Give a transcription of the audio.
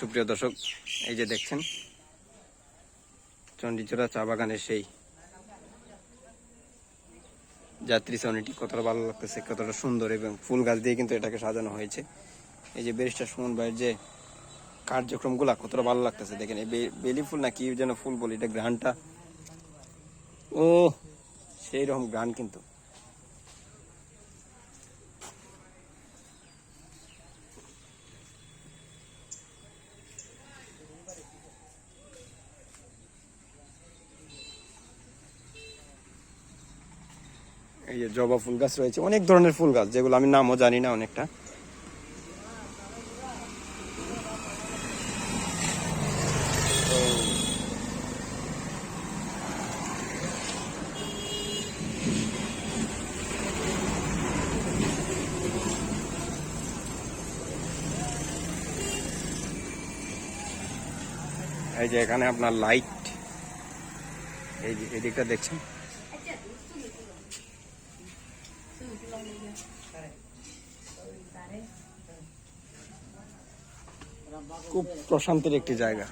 সুপ্রিয় দর্শক, এই যে দেখছেন, চণ্ডীচড়া চা বাগানের সেই যাত্রী শ্রেণীটি কতটা ভালো লাগতেছে, কতটা সুন্দর এবং ফুল গাছ দিয়ে কিন্তু এটাকে সাজানো হয়েছে। এই যে ব্যারিস্টার সুমন ভাইয়ের যে কার্যক্রমগুলা কতটা ভালো লাগতেছে, দেখেন, এই বেলি ফুল না কি যেন ফুল বলি, এটা গ্রানটা ও সেই রকম গ্রান কিন্তু। এই যে জবা ফুল গাছ রয়েছে, অনেক ধরনের ফুল গাছ, যেগুলো আমি নামও জানি না অনেকটা। এই যে এখানে আপনার লাইট এই যে এদিকটা দেখছেন? খুব প্রশান্তির একটি জায়গা।